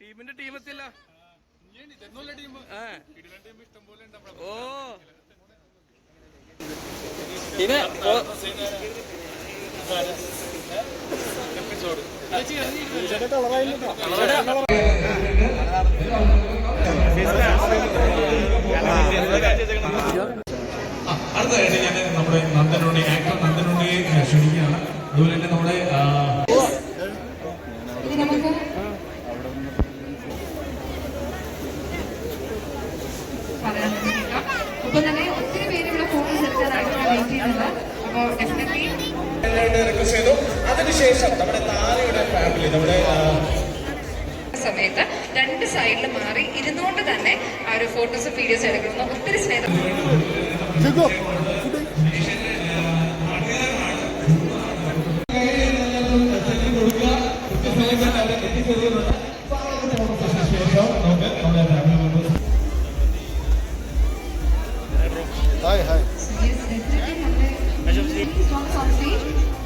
ടീമിന്റെ ടീം എത്തില്ല ഓ ഇത് അടുത്തതായിട്ട് ഞാൻ നമ്മുടെ നന്ദനുണ്ണി ആക്ടർ നന്ദനുണ്ണിയെ ക്ഷണിക്കുകയാണ്. അതുപോലെ തന്നെ നമ്മുടെ ആ, ഇനി നമുക്ക് പറയാൻ വേണ്ടിയിട്ടാ. ഒപ്പം തന്നെ ഒത്തിരി പേര് ഇവിടെ ഫോട്ടോസ് എടുക്കാനായിട്ട് വെയിറ്റ് ചെയ്യുന്നുണ്ട് അപ്പോൾ ഡെഫിനറ്റ്ലി റിക്വസ്റ്റ് ചെയ്തു അതിനുശേഷം നമ്മുടെ താരയുടെ ഫാമിലി നമ്മുടെ സമയത്ത് രണ്ട് സൈഡിൽ മാറി ഇരുന്നുകൊണ്ട് തന്നെ ആ ഒരു ഫോട്ടോസും വീഡിയോസും എടുക്കണം ഒത്തിരി സ്നേഹം.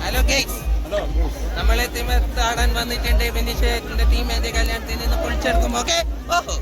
Hello, നമുക്ക് നമ്മളെ തിമിർത്താടാൻ വന്നിട്ടുണ്ട് ബിനിഷേറ്റിന്റെ ടീം എന്റെ കല്യാണത്തിൽ നിന്ന് പൊളിച്ചെടുക്കും ഓക്കെ ഓഹോ.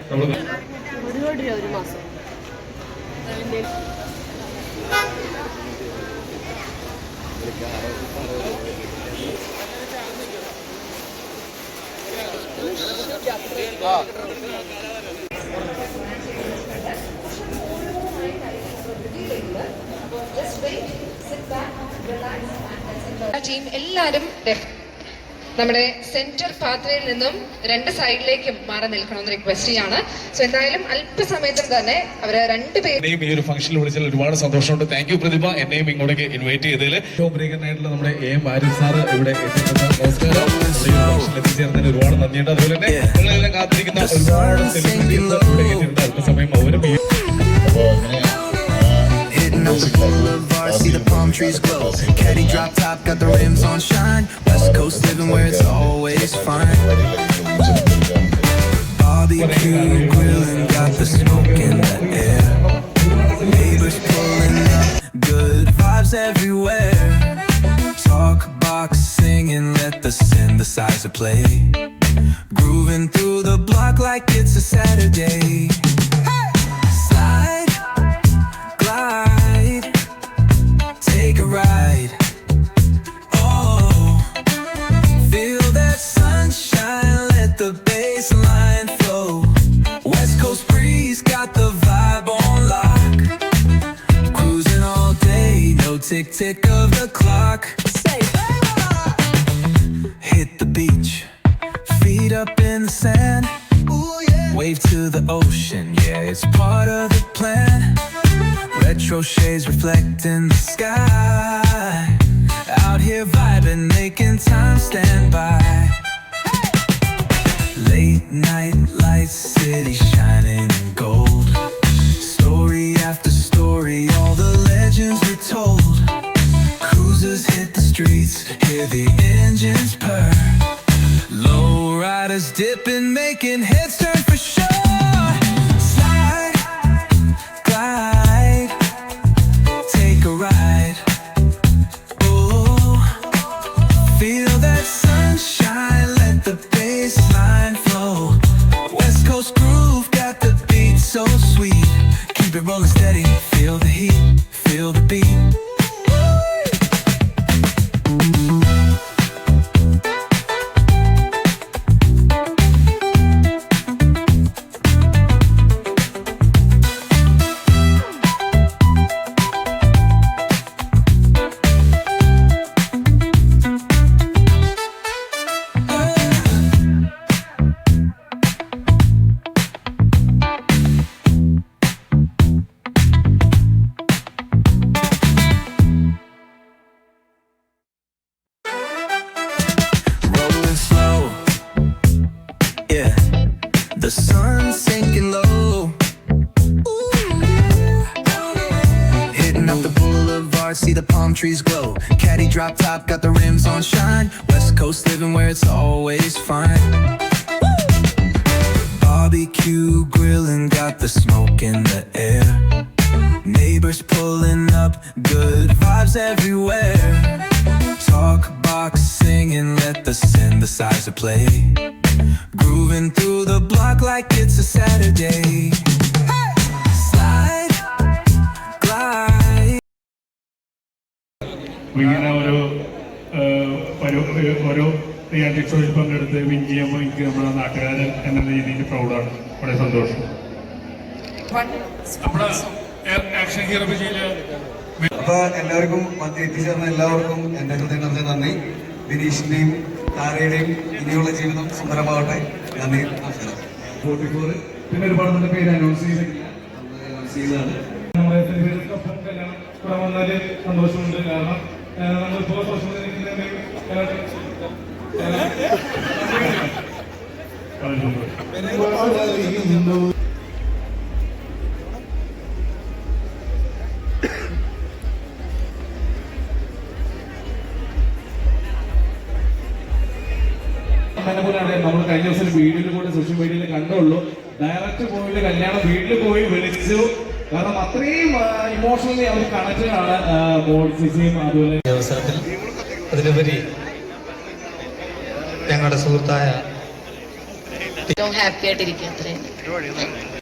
അതുപോലെ കോടി ഒരു മാസം നമ്മൾ ടീം എല്ലാവരും def- നമ്മുടെ സെന്റർ പാത്രയിൽ നിന്നും രണ്ട് സൈഡിലേക്കും മാറി നിൽക്കണമെന്ന് റിക്വസ്റ്റ് ചെയ്യാണ്. സോ എന്തായാലും അല്പസമയത്തും തന്നെ അവരെ രണ്ട് പേരെയും ഈ ഒരു ഫംഗ്ഷനിൽ വിളിച്ചതിൽ ഒരുപാട് സന്തോഷമുണ്ട്. Thank you Prathibha. എന്നെയും ഇങ്ങോട്ടേക്ക് ഇൻവൈറ്റ് ചെയ്തതിൽ ബ്രേക്കറിനായിട്ടുള്ള നമ്മുടെ എ എം ആരി സാർ ഇവിടെ എത്തിച്ചേർന്നതിന് ഒരുപാട് നന്ദിയുണ്ട്. അതുപോലെ തന്നെ നിങ്ങളെല്ലാം കാത്തിരിക്കുന്ന ഒരുപാട് സെലിബ്രിറ്റീസ് ഇവിടെ എത്തിയിട്ടുണ്ട്. അല്പസമയം അവരും ഈ അപ്പോൾ അങ്ങനെ trees glow. Caddy drop top, got the rims on shine. West Coast living where it's always fine. Barbecue grilling, got the smoke in the air. Neighbors pulling up, good vibes everywhere. Talk box singing, let the synthesizer play. Grooving through tick of the clock. Hit the beach, feet up in the sand. Wave to the ocean, yeah, it's part of the plan. Retro shades reflecting the sky. Out here vibing, making time stand by. Late night lights, city shining hear the engines purr. Low riders dipping, making heads turn for sure. Slide, glide, take a ride. Oh, feel that sunshine, let the bass line flow. West Coast groove got the beat so sweet. Keep it rolling steady, trees glow. Caddy drop top, got the rims on shine. West Coast living where it's always fine. Barbecue grilling, got the smoke in the air. Neighbors pulling up, good vibes everywhere. Talk box singing, let the synthesizer play. Grooving through the block like it's a Saturday. ഇങ്ങനെ ഓരോ ഒരു ഒരു- ഓരോ reality ഷോയിൽ പങ്കെടുത്ത് win ചെയ്യുമ്പോൾ എനിക്ക് നമ്മുടെ നാട്ടുകാരൻ എന്ന രീതിയിൽ പ്രൗഡാണ്. വളരെ സന്തോഷം. നമ്മുടെ ആക്ഷൻ ഹീറോ വിജയിൽ അപ്പൊ എല്ലാവർക്കും മന്ത്രി എത്തിച്ചേർന്ന എല്ലാവർക്കും എന്റെ ഹൃദയത്തിൽ നിറഞ്ഞ നന്ദി. ദിനീഷിന്റെയും താരയുടെയും ഇനിയുള്ള ജീവിതം സുന്ദരമാവട്ടെ നന്ദി നമസ്കാരം. ഫോർട്ടി ഫോർ പിന്നെ ഒരുപാട് നല്ല പേര് അനൗൺസ് ചെയ്തിട്ടില്ല നമ്മൾ അനൗൺസ് ചെയ്തതാണ്. നമ്മുടെ സെലിബ്രിറ്റിക്കൊപ്പം കല്യാണം കൂടെ വന്നതിൽ സന്തോഷമുണ്ട്. കാരണം സോഷ്യൽ മീഡിയയിൽ പോലെയാണ് നമ്മൾ കഴിഞ്ഞ ദിവസം വീഡിയോയിൽ കൂടെ സോഷ്യൽ മീഡിയയിൽ കണ്ടുള്ളൂ. ഡയറക്റ്റ് പോയിട്ട് കല്യാണം വീട്ടിൽ പോയി വിളിച്ചു. കാരണം അത്രയും ഇമോഷണലി അവർ കണക്റ്റഡാണ് സിസിയും അതുപോലെ അവസരത്തിൽ അതിലുപരി ഞങ്ങളുടെ സുഹൃത്തായ ഹാപ്പി ആയിട്ടിരിക്കും അത്രയും.